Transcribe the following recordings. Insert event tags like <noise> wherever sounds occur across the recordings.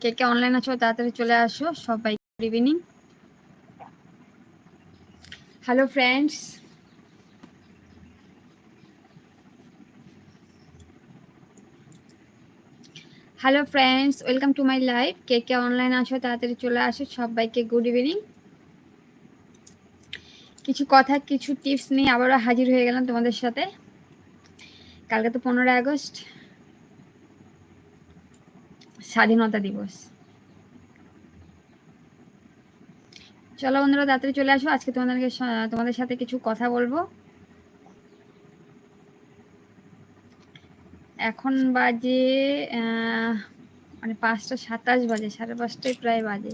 কে কে অনলাইন আছো তাড়াতাড়ি চলে আসো, সবাই good evening hello friends hello friends welcome to my live কে কে অনলাইন আছো তাড়াতাড়ি চলে আসো, সবাইকে গুড ইভিনিং কিছু কথা, কিছু টিপস নিয়ে আবারও হাজির হয়ে গেলাম তোমাদের সাথে। কালকে তো পনেরোই আগস্ট। স্বাধীনতা দিবস। চলো বন্ধুরা, তাড়াতাড়ি চলে আসো। আজকে তোমাদেরকে তোমাদের সাথে কিছু কথা বলব। এখন বাজে মানে পাঁচটা সাতাশ বাজে, সাড়ে পাঁচটায় প্রায় বাজে।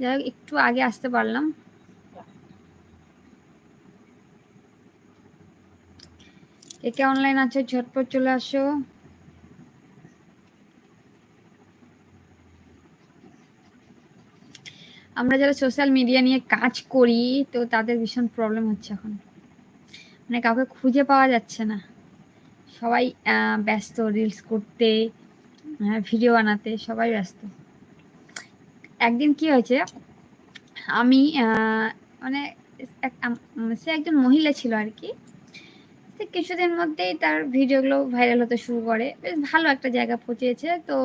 যাই হোক, একটু আগে আসতে পারলাম। একে অনলাইন আছে, ঝটপট চলে আসো। আমরা যারা সোশ্যাল মিডিয়া নিয়ে কাজ করি, তো তাদের ভীষণ প্রবলেম হচ্ছে এখন। মানে কাউকে খুঁজে পাওয়া যাচ্ছে না। সবাই ব্যস্ত রিলস করতে ভিডিও বানাতে, সবাই ব্যস্ত। একদিন কি হয়েছে, আমি মানে সে একজন মহিলা ছিল আর কি। কিছুদিন মধ্যেই তার ভিডিওগুলো ভাইরাল হতে শুরু করে। বেশ ভালো একটা জায়গা পৌঁছেছে। তো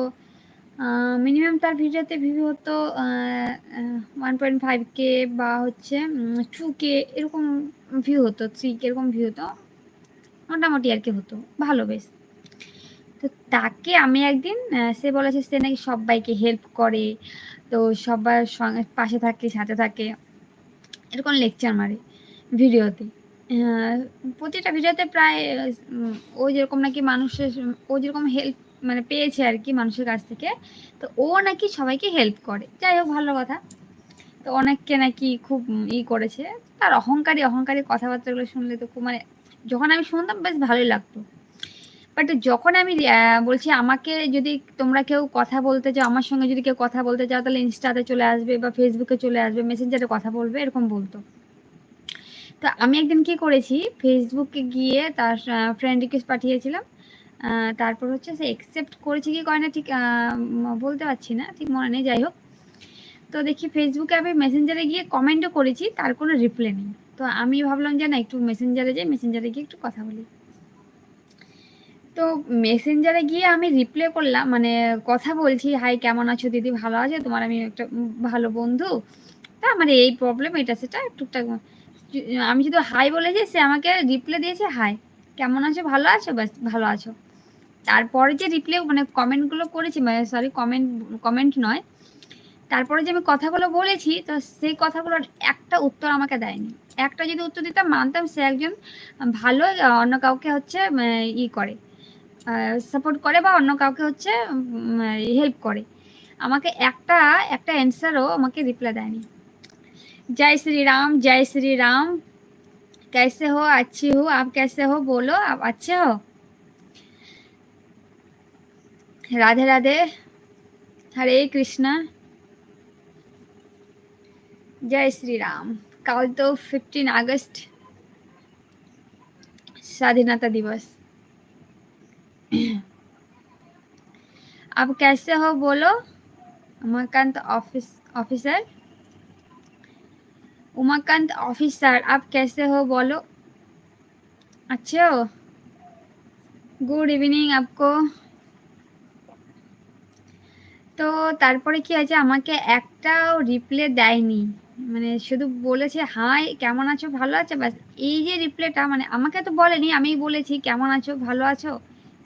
মিনিমাম তার ভিডিওতে ভিউ হতো ওয়ান পয়েন্ট ফাইভ কে বা হচ্ছে টু কে এরকম ভিউ হতো থ্রি কে এরকম ভিউ হতো। মোটামুটি আর কি হতো, ভালো বেশ। তো তাকে আমি একদিন সে বলেছে সে নাকি সবাইকে হেল্প করে, তো সবার সঙ্গে পাশে থাকে, সাথে থাকে, এরকম লেকচার মারে ভিডিওতে। প্রতিটা ভিডিওতে প্রায় ও যেরকম নাকি মানুষের ও যেরকম হেল্প মানে পেয়েছে আর কি মানুষের কাছ থেকে। তো ও নাকি সবাইকে হেল্প করে। যাই হোক, ভালো কথা। তো অনেককে নাকি খুব ই করেছে। তার অহংকারী অহংকারী কথাবার্তাগুলো শুনলে তো খুব মানে যখন আমি শুনতাম বেশ ভালোই লাগতো। বাট যখন আমি বলছি আমাকে যদি তোমরা কেউ কথা বলতে চাও, আমার সঙ্গে যদি কেউ কথা বলতে চাও, তাহলে ইনস্টাতে চলে আসবে বা ফেসবুকে চলে আসবে মেসেঞ্জারে কথা বলবে, এরকম বলতো। তো আমি একদিন কি করেছি ফেসবুকে গিয়ে তার ফ্রেন্ড রিকোয়েস্ট পাঠিয়েছিলাম। তারপর হচ্ছে সে একসেপ্ট করেছে কি করে না, ঠিক বলতে পারছি না, ঠিক মনে নেই, যাই হোক। তো দেখি ফেসবুকে আমি মেসেঞ্জারে গিয়ে কমেন্টও করেছি, তার কোনো রিপ্লাই নেই। তো আমি ভাবলাম যে না, একটু মেসেঞ্জারে যাই মেসেঞ্জারে গিয়ে একটু কথা বলি। তো মেসেঞ্জারে গিয়ে আমি রিপ্লে করলাম মানে কথা বলছি হাই কেমন আছো দিদি? ভালো আছে? তোমার আমি একটা ভালো বন্ধু। তা আমার এই প্রবলেম এটা সেটা টুকটাক আমি শুধু হাই বলেছি, সে আমাকে রিপ্লে দিয়েছে হাই কেমন আছো? ভালো আছো? ব্যাস, ভালো আছো। তারপরে যে রিপ্লাই মানে কমেন্টগুলো করেছি মানে সরি কমেন্ট কমেন্ট নয় তারপরে যে আমি কথাগুলো বলেছি তো সেই কথাগুলোর একটা উত্তর আমাকে দেয়নি একটা যদি উত্তর দিতাম মানতাম সে একজন ভালো অন্য কাউকে হচ্ছে ই করে সাপোর্ট করে বা অন্য কাউকে হচ্ছে হেল্প করে আমাকে একটা একটা অ্যান্সারও আমাকে রিপ্লাই দেয়নি জয় শ্রী রাম জয় শ্রী রাম कैसे हो अच्छी हो आप कैसे हो बोलो आप अच्छे हो राधे राधे, हरे कृष्णा। जय श्री राम। कल तो 15 अगस्त, स्वाधीनता दिवस। आप कैसे हो बोलो? Umakant office, officer. Umakant officer आप कैसे हो बोलो? अच्छे हो? गुड इवनिंग आपको। তো তারপরে কি আছে আমাকে একটাও রিপ্লে দেয়নি। মানে শুধু বলেছে, হাই, কেমন আছো? ভালো আছো? ব্যাস, এই যে রিপ্লেটা মানে আমাকে তো বলেনি আমি বলেছি, কেমন আছো? ভালো আছো?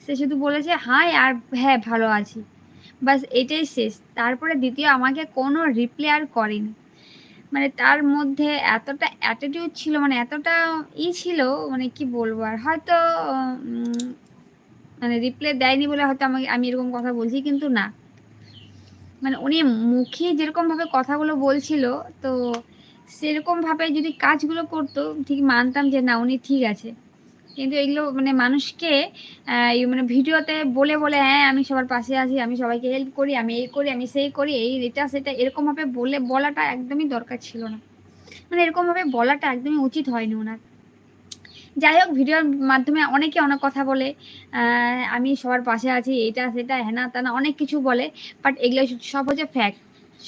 সে শুধু বলেছে, হাই, আর হ্যাঁ ভালো আছি। বাস এটাই শেষ। তারপরে দ্বিতীয় আমাকে কোনো রিপ্লে আর করেনি। মানে তার মধ্যে এতটা অ্যাটিটিউড ছিল মানে এতটা ই ছিল মানে কি বলব? আর হয়তো মানে রিপ্লে দেয়নি বলে হয়তো আমাকে, আমি এরকম কথা বলছি, কিন্তু না। মানে উনি মুখে যেরকমভাবে কথাগুলো বলছিল, তো সেরকমভাবে যদি কাজগুলো করতো, ঠিক মানতাম যে না, উনি ঠিক আছে। কিন্তু এগুলো মানে মানুষকে মানে ভিডিওতে বলে বলে হ্যাঁ আমি সবার পাশে আছি, আমি সবাইকে হেল্প করি, আমি এই করি, আমি সেই করি, এই এটা, সেটা এরকমভাবে বলে, বলাটা একদমই দরকার ছিল না। মানে এরকমভাবে বলাটা একদমই উচিত হয়নি ওনার যাই হোক, ভিডিওর মাধ্যমে অনেকে অনেক কথা বলে আমি সবার পাশে আছি এটা সেটা, হেনা, তানা, অনেক কিছু বলে বাট এগুলো সব হচ্ছে ফ্যাক্ট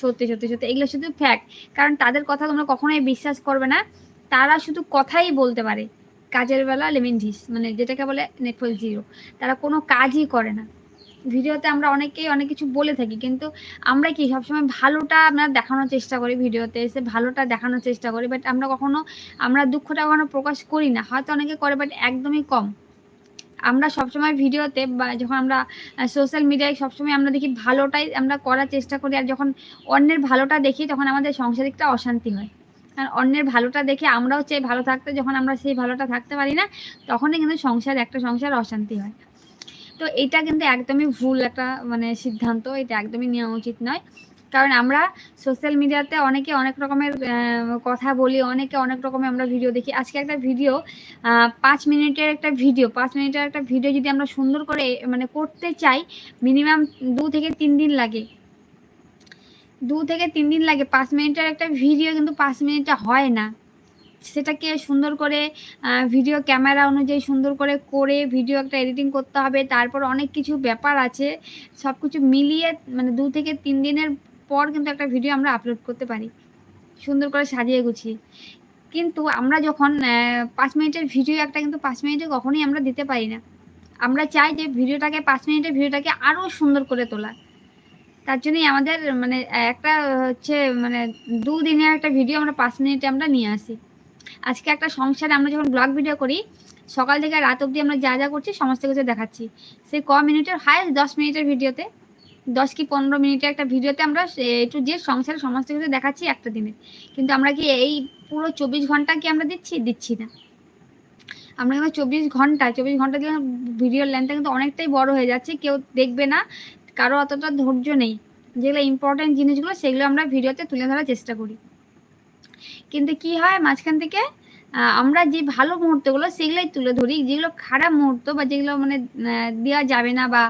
সত্যি সত্যি সত্যি, এগুলো শুধু ফ্যাক্ট কারণ তাদের কথা তোমরা কখনোই বিশ্বাস করবে না, তারা শুধু কথাই বলতে পারে, কাজের বেলা লেমিন মানে যেটাকে বলে নেটফল জিরো তারা কোনো কাজই করে না। ভিডিওতে আমরা অনেকেই অনেক কিছু বলে থাকি, কিন্তু আমরা কি সবসময় ভালোটা আমরা দেখানোর চেষ্টা করি ভিডিওতে, এসে ভালোটা দেখানোর চেষ্টা করি বাট আমরা কখনো, আমরা দুঃখটা কখনো প্রকাশ করি না। হয়তো অনেকে করে বাট একদমই কম। আমরা সবসময় ভিডিওতে বা যখন আমরা সোশ্যাল মিডিয়ায় সবসময় আমরা দেখি ভালোটাই আমরা করার চেষ্টা করি, আর যখন অন্যের ভালোটা দেখি, তখন আমাদের সংসারিকটা অশান্তি হয়। কারণ অন্যের ভালোটা দেখে আমরাও চাই ভালো থাকতে, যখন আমরা সেই ভালোটা থাকতে পারি না, তখনই কিন্তু সংসার, একটা সংসার অশান্তি হয়। তো এটা কিন্তু একদমই ভুল একটা মানে সিদ্ধান্ত, এটা একদমই নেওয়া উচিত নয়। কারণ আমরা সোশ্যাল মিডিয়াতে অনেকে অনেক রকমের কথা বলি, অনেকে অনেক রকমের আমরা ভিডিও দেখি। আজকে একটা ভিডিও পাঁচ মিনিটের একটা ভিডিও পাঁচ মিনিটের একটা ভিডিও যদি আমরা সুন্দর করে মানে করতে চাই মিনিমাম দু থেকে তিন দিন লাগে। দু থেকে তিন দিন লাগে, পাঁচ মিনিটের একটা ভিডিও কিন্তু পাঁচ মিনিটে হয় না। সেটাকে সুন্দর করে ভিডিও ক্যামেরা অনুযায়ী সুন্দর করে করে ভিডিও একটা এডিটিং করতে হবে। তারপর অনেক কিছু ব্যাপার আছে সব কিছু মিলিয়ে মানে দু থেকে তিন দিনের পর কিন্তু একটা ভিডিও আমরা আপলোড করতে পারি। সুন্দর করে সাজিয়ে গুছিয়ে। কিন্তু আমরা যখন পাঁচ মিনিটের ভিডিও একটা কিন্তু পাঁচ মিনিটে কখনোই আমরা দিতে পারি না। আমরা চাই যে ভিডিওটাকে পাঁচ মিনিটের ভিডিওটাকে আরও সুন্দর করে তোলা। তার জন্যই আমাদের মানে একটা হচ্ছে মানে দুদিনের একটা ভিডিও আমরা পাঁচ মিনিটে আমরা নিয়ে আসি। আজকে একটা সংসারে আমরা যখন ব্লগ ভিডিও করি, সকাল থেকে রাত অবধি আমরা যা যা করছি, সমস্ত কিছু দেখাচ্ছি। সেই ক মিনিটের হায়েস্ট দশ মিনিটের ভিডিওতে দশ কি পনেরো মিনিটের একটা ভিডিওতে আমরা একটু যে সংসারে সমস্ত কিছু দেখাচ্ছি একটা দিনে। কিন্তু আমরা কি এই পুরো চব্বিশ ঘণ্টা কি আমরা দিচ্ছি? দিচ্ছি না। আমরা কিন্তু চব্বিশ ঘণ্টা চব্বিশ ঘণ্টা দিয়ে ভিডিওর লেন্থটা কিন্তু অনেকটাই বড় হয়ে যাচ্ছে, কেউ দেখবে না, কারও অতটা ধৈর্য নেই। যেগুলো ইম্পর্টেন্ট জিনিসগুলো, সেগুলো আমরা ভিডিওতে তুলে ধরার চেষ্টা করি। কিন্তু কি হয় মাঝখান থেকে আমরা যে ভালো মুহূর্তগুলো সেগুলোই তুলে ধরি। যেগুলো খারাপ মুহূর্ত বা যেগুলো মানে দেওয়া যাবে না বা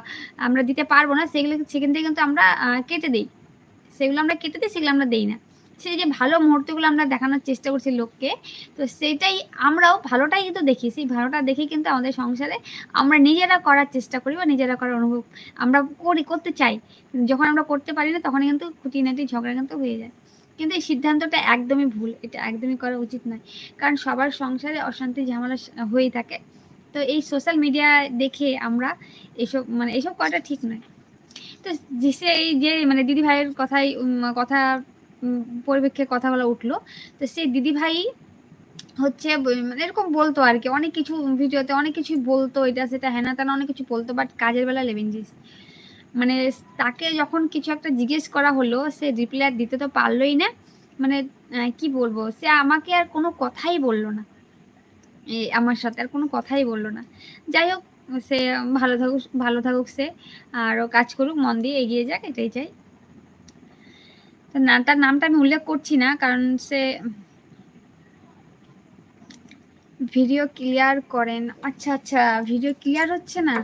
আমরা দিতে পারব না, সেগুলো সেখান থেকে কিন্তু আমরা কেটে দিই। সেগুলো আমরা কেটে দিই, সেগুলো আমরা দিই না। সেই যে ভালো মুহূর্তগুলো আমরা দেখানোর চেষ্টা করছি লোককে, তো সেটাই আমরাও ভালোটাই কিন্তু দেখি। সেই ভালোটা দেখে কিন্তু আমাদের সংসারে আমরা নিজেরা করার চেষ্টা করি বা নিজেরা করার অনুভব আমরা করি, করতে চাই। যখন আমরা করতে পারি না তখন কিন্তু খুঁটিনাটি ঝগড়া কিন্তু হয়ে যায়। কিন্তু এই সিদ্ধান্তটা একদমই ভুল, এটা একদমই করা উচিত নয়। কারণ সবার সংসারে অশান্তি, ঝামেলা হয়েই থাকে। তো এই সোশ্যাল মিডিয়া দেখে আমরা এইসব মানে এইসব করাটা ঠিক নয়। তো সে এই যে মানে দিদি ভাইয়ের কথাই কথা পরিপ্রেক্ষে কথা বলা উঠল, তো সেই দিদি ভাই হচ্ছে মানে এরকম বলতো আর কি। অনেক কিছু ভিডিওতে অনেক কিছুই বলতো, এটা সেটা হেনা তেনা অনেক কিছু বলতো বাট কাজের বেলা লেবেন জিস। মানে তাকে যখন কিছু একটা জিজ্ঞেস করা হলো, সে রিপ্লাই দিতে তো পারলোই না। মানে কি বলব? সে আমাকে আর কোনো কথাই বলল না। আমার সাথে আর কোনো কথাই বলল না। যাই হোক, সে ভালো থাকুক ভালো থাকুক সে। আরও কাজ করুক, মন দিয়ে এগিয়ে যাক, এটাই চাই। না, তার নামটা আমি উল্লেখ করছি না, কারণ সে ভিডিও ক্লিয়ার করেন। আচ্ছা আচ্ছা ভিডিও ক্লিয়ার হচ্ছে না?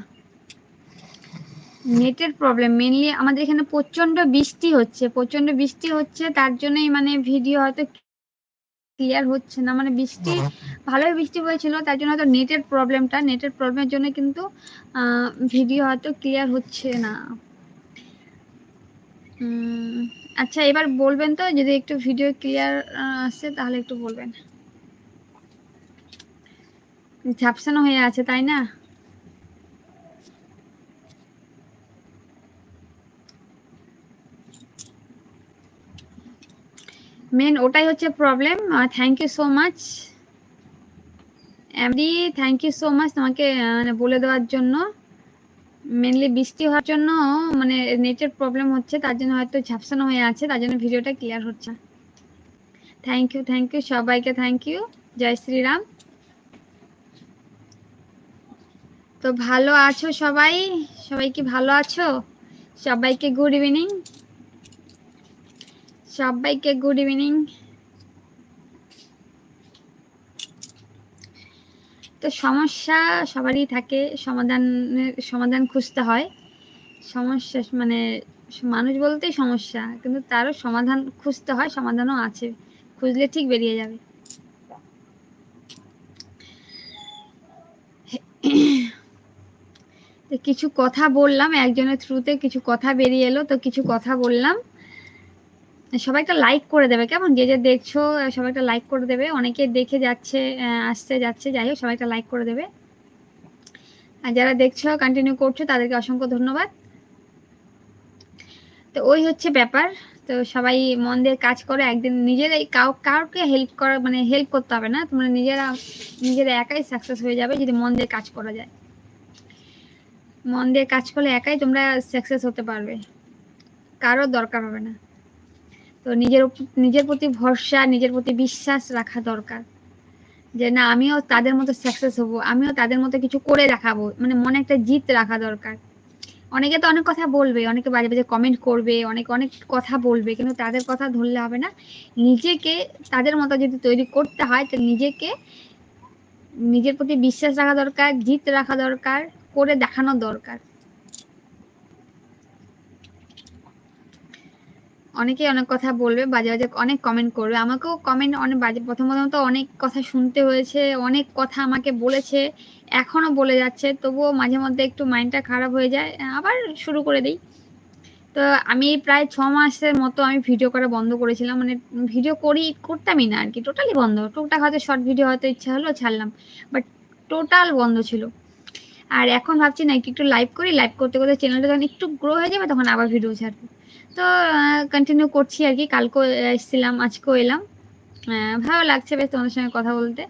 নেটের প্রবলেম মেনলি আমাদের এখানে প্রচণ্ড বৃষ্টি হচ্ছে প্রচণ্ড বৃষ্টি হচ্ছে তার জন্যই মানে ভিডিও হয়তো ক্লিয়ার হচ্ছে না মানে বৃষ্টি ভালোই বৃষ্টি হয়েছিল তার জন্য হয়তো নেটের প্রবলেমটা নেটের প্রবলেমের জন্য কিন্তু ভিডিও হয়তো ক্লিয়ার হচ্ছে না। আচ্ছা এবার বলবেন তো যদি একটু ভিডিও ক্লিয়ার আসে তাহলে একটু বলবেন। ঝাপসানো হয়ে আছে তাই না? মেন ওটাই হচ্ছে problem thank you so much MD thank you so much তোমাকে মানে বলে দেওয়ার জন্য। মেনলি বৃষ্টি হওয়ার জন্য মানে নেটের প্রবলেম হচ্ছে, তার জন্য হয়তো ঝাপসানো হয়ে আছে, তার জন্য ভিডিওটা ক্লিয়ার হচ্ছে থ্যাংক ইউ থ্যাংক ইউ সবাইকে থ্যাংক ইউ জয় শ্রীরাম। তো ভালো আছো সবাই? সবাই কি ভালো আছো? সবাইকে গুড ইভিনিং সবাইকে গুড ইভিনিং তো সমস্যা সবারই থাকে সমাধানের সমাধান খুঁজতে হয়। সমস্যা মানে মানুষ বলতেই সমস্যা, কিন্তু তারও সমাধান খুঁজতে হয়, সমাধানও আছে। খুঁজলে ঠিক বেরিয়ে যাবে। কিছু কথা বললাম, একজনের থ্রুতে কিছু কথা বেরিয়ে এলো, তো কিছু কথা বললাম। সবাই একটা লাইক করে দেবে। কেমন? যে যে দেখছ, সবাই একটা লাইক করে দেবে। অনেকে দেখে যাচ্ছে আসছে, যাচ্ছে, যাই হোক, সবাই একটা লাইক করে দেবে। আর যারা দেখছ কন্টিনিউ করছ, তাদেরকে অসংখ্য ধন্যবাদ। তো ওই হচ্ছে ব্যাপার। তো সবাই মন দিয়ে কাজ করে। একদিন নিজেরাই কাউ, কাউকে হেল্প করা মানে হেল্প করতে হবে না। তোমরা নিজেরা নিজেরা একাই সাকসেস হয়ে যাবে যদি মন দিয়ে কাজ করা যায়। মন দিয়ে কাজ করলে একাই তোমরা সাকসেস হতে পারবে। কারও দরকার হবে না। তো নিজের নিজের প্রতি ভরসা, নিজের প্রতি বিশ্বাস রাখা দরকার। যে না, আমিও তাদের মতো সাকসেস হব, আমিও তাদের মতো কিছু করে দেখাবো মানে মনে একটা জিত রাখা দরকার। অনেকে তো অনেক কথা বলবে, অনেকে বাজে বাজে কমেন্ট করবে, অনেক অনেক কথা বলবে, কিন্তু তাদের কথা ধরলে হবে না। নিজেকে তাদের মতো যদি তৈরি করতে হয়, তো নিজেকে নিজের প্রতি বিশ্বাস রাখা দরকার, জিত রাখা দরকার, করে দেখানো দরকার। অনেকেই অনেক কথা বলবে, বাজে বাজে অনেক কমেন্ট করবে। আমাকেও কমেন্ট অনেক বাজে। প্রথম প্রথমত অনেক কথা শুনতে হয়েছে, অনেক কথা আমাকে বলেছে, এখনও বলে যাচ্ছে। তবুও মাঝে মধ্যে একটু মাইন্ডটা খারাপ হয়ে যায়। আবার শুরু করে দিই। তো আমি প্রায় ছ মাসের মতো আমি ভিডিও করা বন্ধ করেছিলাম। মানে ভিডিও করি, করতামই না আর কি টোটালি বন্ধ। টুকটাক হয়তো শর্ট ভিডিও হয়তো ইচ্ছা হলো, ছাড়লাম। বাট টোটাল বন্ধ ছিল। আর এখন ভাবছি না, একটু লাইভ করি। লাইভ করতে করতে চ্যানেলটা যখন একটু গ্রো হয়ে যাবে, তখন আবার ভিডিও ছাড়বো। তো কন্টিনিউ করছি আর কি। কালকেও এসেছিলাম, আজকেও এলাম। ভালো লাগছে বেশ তোমাদের সঙ্গে কথা বলতে।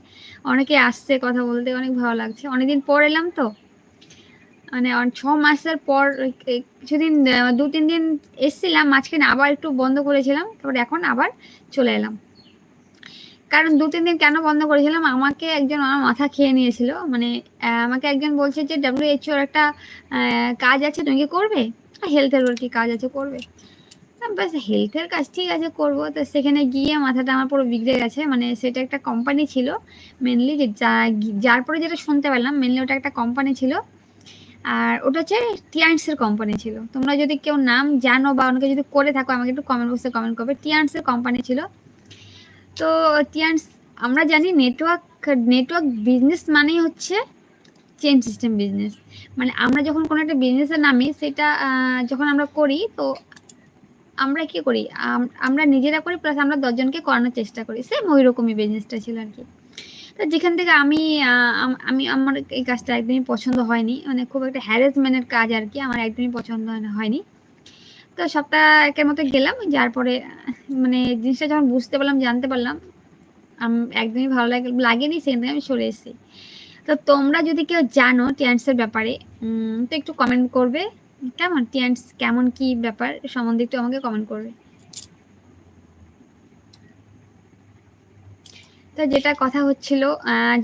অনেকে আসছে কথা বলতে, অনেক ভালো লাগছে। অনেকদিন পর এলাম তো। মানে ছ মাসের পর কিছুদিন দু, তিন দিন এসছিলাম, মাঝখানে আবার একটু বন্ধ করেছিলাম, তারপর এখন আবার চলে এলাম। কারণ দু, তিন দিন কেন বন্ধ করেছিলাম? আমাকে একজন আমার মাথা খেয়ে নিয়েছিল। মানে আমাকে একজন বলছে যে ডাব্লিউএইচওর একটা কাজ আছে, তুমি কি করবে? হেলথের ওর কি কাজ আছে, করবে? ব্যাস হেলথের কাজ ঠিক আছে, করব। তো সেখানে গিয়ে মাথাটা আমার পুরো বিগড়ে গেছে। মানে সেটা একটা কোম্পানি ছিল মেনলি যে যার পরে যেটা শুনতে পারলাম মেনলি ওটা একটা কোম্পানি ছিল। আর ওটা হচ্ছে টিয়ান্সের কোম্পানি ছিল। তোমরা যদি কেউ নাম জানো বা অনেকে যদি করে থাকো, আমাকে একটু কমেন্ট বক্সে কমেন্ট করবে। টিয়ান্সের কোম্পানি ছিল। তো টিয়ান্স আমরা জানি নেটওয়ার্ক নেটওয়ার্ক বিজনেস মানেই হচ্ছে চেন সিস্টেম বিজনেস মানে আমরা যখন কোনো একটা বিজনেসে নামি, সেটা যখন আমরা করি, তো আমরা কি করি? আমরা নিজেরা করি প্লাস আমরা দশজনকে করানোর চেষ্টা করি। সেম ওই রকমই বিজনেসটা ছিল আর কি। তো যেখান থেকে আমি আমি আমার এই কাজটা একদমই পছন্দ হয়নি। মানে খুব একটা হ্যারাসমেন্টের কাজ আর কি, আমার একদমই পছন্দ হয়নি। তো সপ্তাহ একের মতো গেলাম, যার পরে মানে জিনিসটা যখন বুঝতে পারলাম, জানতে পারলাম একদমই ভালো লাগে, লাগেনি, সেখান থেকে আমি সরে এসেছি। তো তোমরা যদি কেউ জানো টিয়ান্সের ব্যাপারে তো একটু কমেন্ট করবে। কেমন? টিয়ান্স কেমন? কি ব্যাপার? সম্বন্ধে একটু আমাকে কমেন্ট করবে। তো যেটা কথা হচ্ছিল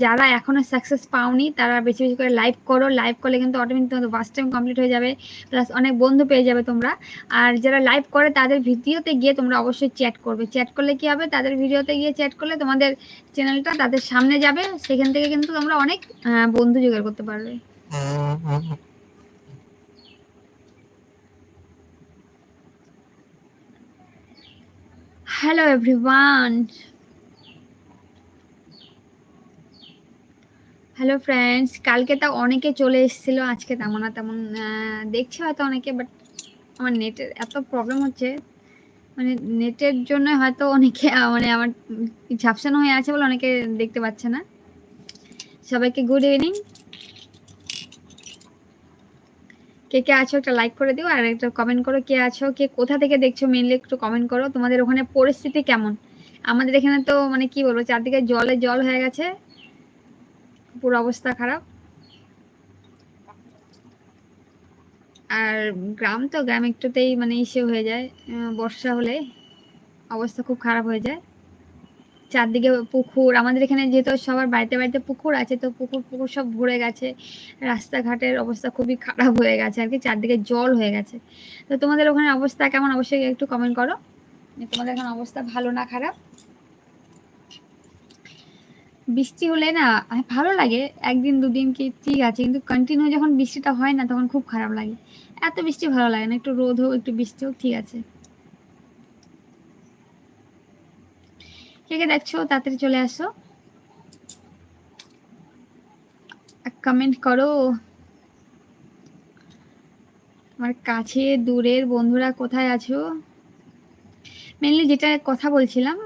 যারা এখনও সাকসেস পাওনি, তারা বেশি বেশি করে লাইভ করো। লাইভ করলে কিন্তু অটোমেটিক তোমাদের ফার্স্ট টাইম কমপ্লিট হয়ে যাবে প্লাস অনেক বন্ধু পেয়ে যাবে তোমরা। আর যারা লাইভ করে, তাদের ভিডিওতে গিয়ে তোমরা অবশ্যই চ্যাট করবে। চ্যাট করলে কি হবে? তাদের ভিডিওতে গিয়ে চ্যাট করলে তোমাদের চ্যানেলটা তাদের সামনে যাবে। সেখান থেকে কিন্তু তোমরা অনেক বন্ধু জোগাড় করতে পারবে। হ্যালো এভরিওয়ান হ্যালো ফ্রেন্ডস কালকে তা অনেকে চলে এসেছিল, আজকে তেমন না তেমন দেখছি হয়তো অনেকে বাট আমার নেটের এত প্রবলেম হচ্ছে। মানে নেটের জন্য হয়তো অনেকে মানে আমার ঝাপসানো হয়ে আছে বলে অনেকে দেখতে পাচ্ছে না। সবাইকে গুড ইভিনিং কে কে আছো একটা লাইক করে দিও, আর একটা কমেন্ট করো কে আছো, কে কোথা থেকে দেখছ মেনলি একটু কমেন্ট করো। তোমাদের ওখানে পরিস্থিতি কেমন? আমাদের এখানে তো মানে কি বলব, চারদিকে জলে জল হয়ে গেছে। পুরো অবস্থা খারাপ। আর গ্রাম তো, গ্রাম একটুতেই মানে ইসে হয়ে যায় বর্ষা হলে অবস্থা খুব খারাপ হয়ে যায়। চারদিকে পুকুর, আমাদের এখানে যেহেতু সবার বাড়িতে বাড়িতে পুকুর আছে, তো পুকুর পুকুর সব ভরে গেছে। রাস্তাঘাটের অবস্থা খুবই খারাপ হয়ে গেছে আর কি, চারদিকে জল হয়ে গেছে। তো তোমাদের ওখানে অবস্থা কেমন? অবশ্যই একটু কমেন্ট করো। তোমাদের এখন অবস্থা ভালো না খারাপ? বৃষ্টি হলে না ভালো লাগে। একদিন, দুদিন কি ঠিক আছে, কিন্তু কন্টিনিউ যখন বৃষ্টিটা হয় না, তখন খুব খারাপ লাগে। এত বৃষ্টি ভালো লাগে না, একটু রোদ হোক, একটু বৃষ্টি হোক, ঠিক আছে। কে দেখছ? তাড়াতাড়ি চলে আসো। কমেন্ট করো। আমার কাছে দূরের বন্ধুরা কোথায় আছো? মেনলি যেটা কথা বলছিলাম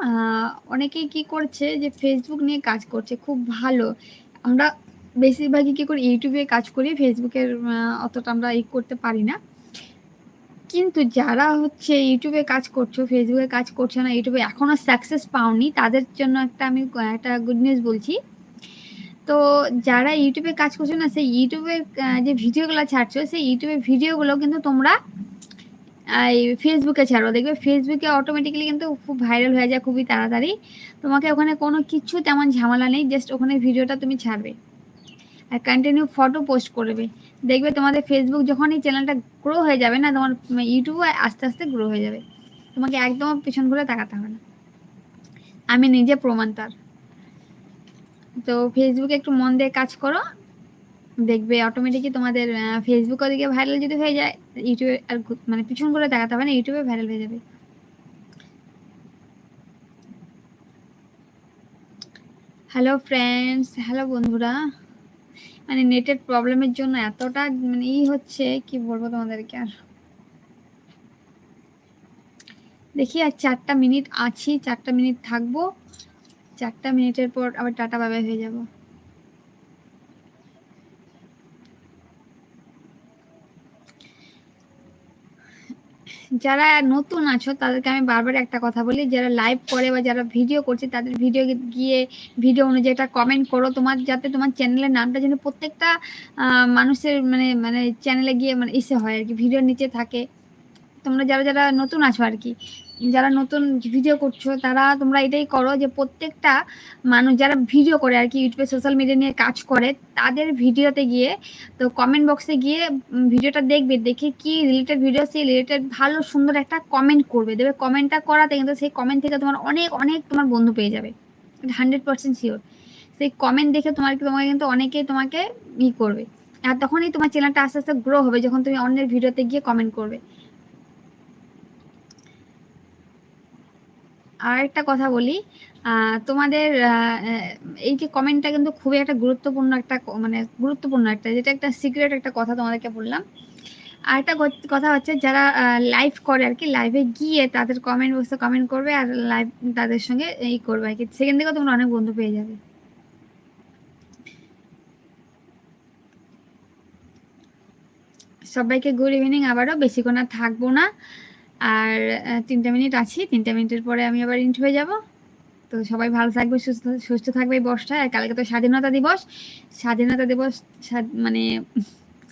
অনেকেই কি করছে যে ফেসবুক নিয়ে কাজ করছে, খুব ভালো। আমরা বেশিরভাগই কী করি ইউটিউবে কাজ করি ফেসবুকের অতটা আমরা ই করতে পারি না। কিন্তু যারা হচ্ছে ইউটিউবে কাজ করছ ফেসবুকে কাজ করছ না ইউটিউবে এখনও সাকসেস পাওনি, তাদের জন্য একটা আমি, একটা গুড নিউজ বলছি। তো যারা ইউটিউবে কাজ করছ না, সেই ইউটিউবে যে ভিডিওগুলো ছাড়ছো, সেই ইউটিউবে ভিডিওগুলো কিন্তু তোমরা এই ফেসবুকে ছাড়ো দেখবে ফেসবুকে অটোমেটিক্যালি কিন্তু খুব ভাইরাল হয়ে যায় খুবই তাড়াতাড়ি। তোমাকে ওখানে কোনো কিছু তেমন ঝামেলা নেই জাস্ট ওখানে ভিডিওটা তুমি ছাড়বে। আর কন্টিনিউ ফটো পোস্ট করবে। দেখবে তোমাদের ফেসবুক যখন এই চ্যানেলটা গ্রো হয়ে যাবে না, তোমার ইউটিউবও আস্তে আস্তে গ্রো হয়ে যাবে। তোমাকে একদম পিছন ঘুরে তাকাতে হবে না। আমি নিজে প্রমাণ তার। তো ফেসবুকে একটু মন দিয়ে কাজ করো। দেখবে অটোমেটিকই তোমাদের ফেসবুক ওদিকে ভাইরাল যদি হয়ে যায় ইউটিউবে আর মানে পিছন করে দেখাতে হবে না ইউটিউবে ভাইরাল হয়ে যাবে। হ্যালো ফ্রেন্ডস হ্যালো বন্ধুরা। মানে নেটের প্রবলেমের জন্য এতটা মানে ই হচ্ছে, কি বলব তোমাদেরকে আর? দেখি আর চারটা মিনিট আছি, চারটা মিনিট থাকব। চারটা মিনিটের পর আবার টাটা বাবাই হয়ে যাব। যারা নতুন আছো, তাদেরকে আমি বারবার একটা কথা বলি, যারা লাইভ করে বা যারা ভিডিও করছে, তাদের ভিডিও গিয়ে ভিডিও অনুযায়ী একটা কমেন্ট করো তোমার, যাতে তোমার চ্যানেলের নামটা যেন প্রত্যেকটা মানুষের মানে মানে চ্যানেলে গিয়ে মানে ইসে হয় আর কি ভিডিওর নিচে থাকে। তোমরা যারা যারা নতুন আছো আর কি, যারা নতুন ভিডিও করছ, তারা, তোমরা এটাই করো যে প্রত্যেকটা মানুষ যারা ভিডিও করে আর কি, ইউটিউবে সোশ্যাল মিডিয়া নিয়ে কাজ করে, তাদের ভিডিওতে গিয়ে, তো কমেন্ট বক্সে গিয়ে ভিডিওটা দেখবে, দেখে কি রিলেটেড ভিডিও সেই রিলেটেড ভালো, সুন্দর একটা কমেন্ট করবে। দেবে কমেন্টটা করাতে কিন্তু সেই কমেন্ট থেকে তোমার অনেক অনেক তোমার বন্ধু পেয়ে যাবে। হান্ড্রেড পার্সেন্ট শিওর সেই কমেন্ট দেখে তোমার তোমাকে কিন্তু অনেকেই তোমাকে ই করবে। আর তখনই তোমার চ্যানেলটা আস্তে আস্তে গ্রো হবে, যখন তুমি অন্যের ভিডিওতে গিয়ে কমেন্ট করবে। আর একটা কথা বলি। তোমাদের এই যে কমেন্টটা কিন্তু খুবই একটা গুরুত্বপূর্ণ একটা মানে গুরুত্বপূর্ণ একটা, যেটা একটা সিক্রেট একটা কথা তোমাদেরকে বললাম। আর একটা কথা হচ্ছে যারা লাইভ করে আর কি লাইভে গিয়ে তাদের কমেন্ট বক্সে কমেন্ট করবে আর লাইভ তাদের সঙ্গে এই করবে আর কি। সেখান থেকেও তোমরা অনেক বন্ধু পেয়ে যাবে। সবাইকে গুড ইভিনিং আবারও বেশিক্ষণ আর থাকব না। আর তিনটা মিনিট আছি। তিনটা মিনিটের পরে আমি আবার ইন্ট হয়ে যাব। তো সবাই ভালো থাকবে, সুস্থ সুস্থ থাকবে এই বসটায়। আর কালকে তো স্বাধীনতা দিবস। স্বাধীনতা দিবস মানে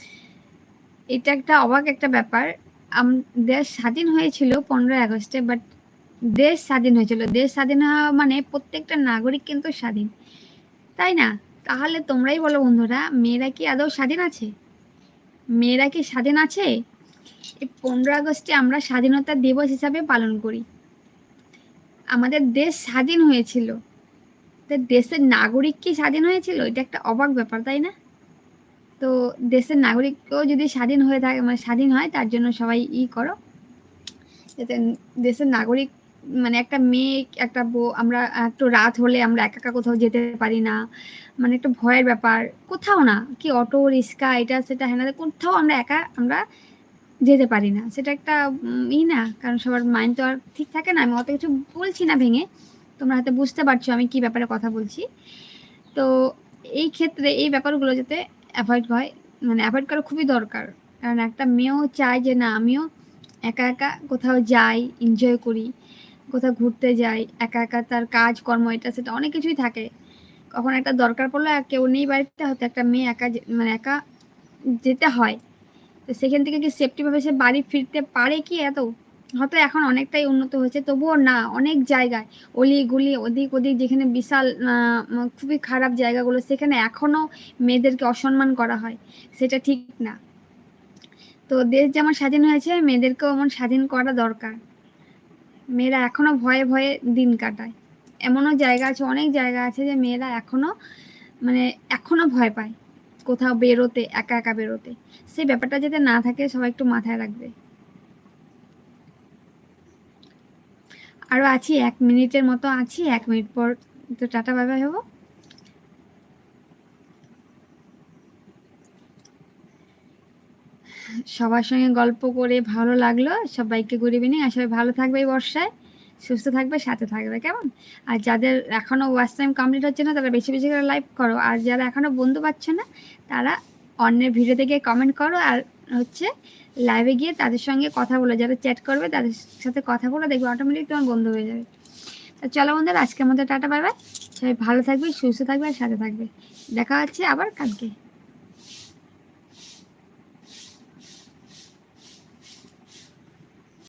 <laughs> এটা একটা অবাক একটা ব্যাপার। দেশ স্বাধীন হয়েছিল পনেরোই আগস্টে বাট দেশ স্বাধীন হয়েছিল। দেশ স্বাধীন হওয়া মানে প্রত্যেকটা নাগরিক কিন্তু স্বাধীন। তাই না? তাহলে তোমরাই বলো বন্ধুরা, মেয়েরা কি আদৌ স্বাধীন আছে? মেয়েরা কি স্বাধীন আছে? এই পনেরো আগস্টে আমরা স্বাধীনতা দিবস হিসাবে পালন করি। আমাদের দেশ স্বাধীন হয়েছিল। দেশের নাগরিক কি স্বাধীন হয়েছিল? এটা একটা অবাক ব্যাপার, তাই না? তো দেশের নাগরিকও যদি স্বাধীন হয়ে থাকে মানে স্বাধীন হয়, তার জন্য সবাই ই করো। যাতে দেশের নাগরিক মানে একটা মেয়ে, একটা বউ, আমরা একটু রাত হলে আমরা একা একা কোথাও যেতে পারি না। মানে একটু ভয়ের ব্যাপার। কোথাও না, কি অটো, রিক্সা, এটা, সেটা হ্যাঁ কোথাও আমরা একা, আমরা যেতে পারি না। সেটা একটা ই না, কারণ সবার মাইন্ড তো আর ঠিক থাকে না। আমি অত কিছু বলছি না ভেঙে। তোমরা হয়তো বুঝতে পারছ আমি কি ব্যাপারে কথা বলছি। তো এই ক্ষেত্রে এই ব্যাপারগুলো যাতে অ্যাভয়েড হয় মানে অ্যাভয়েড করা খুবই দরকার। কারণ একটা মেয়েও চায় যে, না, আমিও একা একা কোথাও যাই এনজয় করি, কোথাও ঘুরতে যাই, একা একা তার কাজ, কর্ম, এটা, সেটা অনেক কিছুই থাকে। কখন একটা দরকার পড়ল কেউ নেই বাড়িতে, হয়তো একটা মেয়ে একা মানে একা যেতে হয়। তো সেখান থেকে কি সেফটিভাবে সে বাড়ি ফিরতে পারে কি এত? হয়তো এখন অনেকটাই উন্নত হয়েছে, তবুও না, অনেক জায়গায় অলি গুলি ওদিক ওদিক যেখানে বিশাল খুবই খারাপ জায়গাগুলো, সেখানে এখনও মেয়েদেরকে অসম্মান করা হয়, সেটা ঠিক না। তো দেশ যেমন স্বাধীন হয়েছে, মেয়েদেরকেও এমন স্বাধীন করা দরকার। মেয়েরা এখনও ভয়ে ভয়ে দিন কাটায়। এমনও জায়গা আছে, অনেক জায়গা আছে যে মেয়েরা এখনও মানে এখনও ভয় পায়। কোথাও বেরোতে, একা একা বেরোতে। সেই ব্যাপারটা যাতে না থাকে, সবাই একটু মাথায় রাখবে। আরও আছি, এক মিনিটের মতো আছি, এক মিনিট পর তো টাটা, বাই বাই, হব। সবার সঙ্গে গল্প করে ভালো লাগল। সবাইকে গুড ইভিনিং আর সবাই ভালো থাকবে এই বর্ষায়। সুস্থ থাকবে, সাথে থাকবে, কেমন? আর যাদের এখনও ওয়াচ টাইম কমপ্লিট হচ্ছে না, তারা বেশি বেশি করে লাইভ করো। আর যারা এখনও বন্ধু পাচ্ছে না, তারা অন্যের ভিডিওতে গিয়ে কমেন্ট করো। আর হচ্ছে লাইভে গিয়ে তাদের সঙ্গে কথা বলো। যারা চ্যাট করবে, তাদের সাথে কথা বলে দেখবে অটোমেটিক তোমার বন্ধু হয়ে যাবে। তা চলো বন্ধুরা, আজকের মতো টাটা বাই সবাই ভালো থাকবে, সুস্থ থাকবে, আর সাথে থাকবে। দেখা হচ্ছে আবার কালকে।